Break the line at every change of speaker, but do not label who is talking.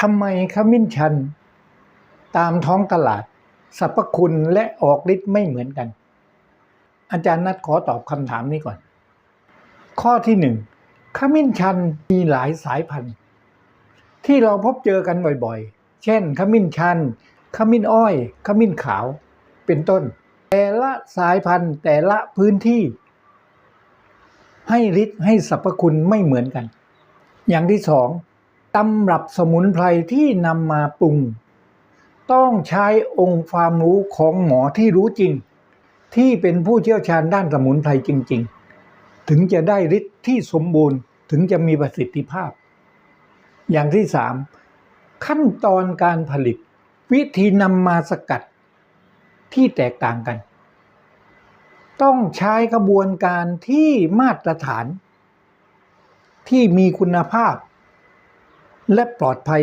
ทำไมขมิ้นชัน ตามท้องตลาดสรรพคุณและออกฤทธิ์ไม่เหมือนกัน อาจารย์นัดขอตอบคำถามนี้ก่อน ข้อที่หนึ่งขมิ้นชันมีหลายสายพันธุ์ ที่เราพบเจอกันบ่อยๆ เช่นขมิ้นชันขมิ้นอ้อยขมิ้นขาวเป็นต้น แต่ละสายพันธุ์แต่ละพื้นที่ ให้ฤทธิ์ให้สรรพคุณไม่เหมือนกัน อย่างที่สอง ตำรับสมุนไพรที่นำมาปรุง ต้องใช้องค์ความรู้ของหมอที่รู้จริง ที่เป็นผู้เชี่ยวชาญด้านสมุนไพรจริง ๆ ถึงจะได้ฤทธิ์ที่สมบูรณ์ถึงจะมีประสิทธิภาพ อย่างที่สามขั้นตอนการผลิต วิธีนำมาสกัดที่แตกต่างกัน ต้องใช้กระบวนการที่มาตรฐาน ที่มีคุณภาพ และปลอดภัย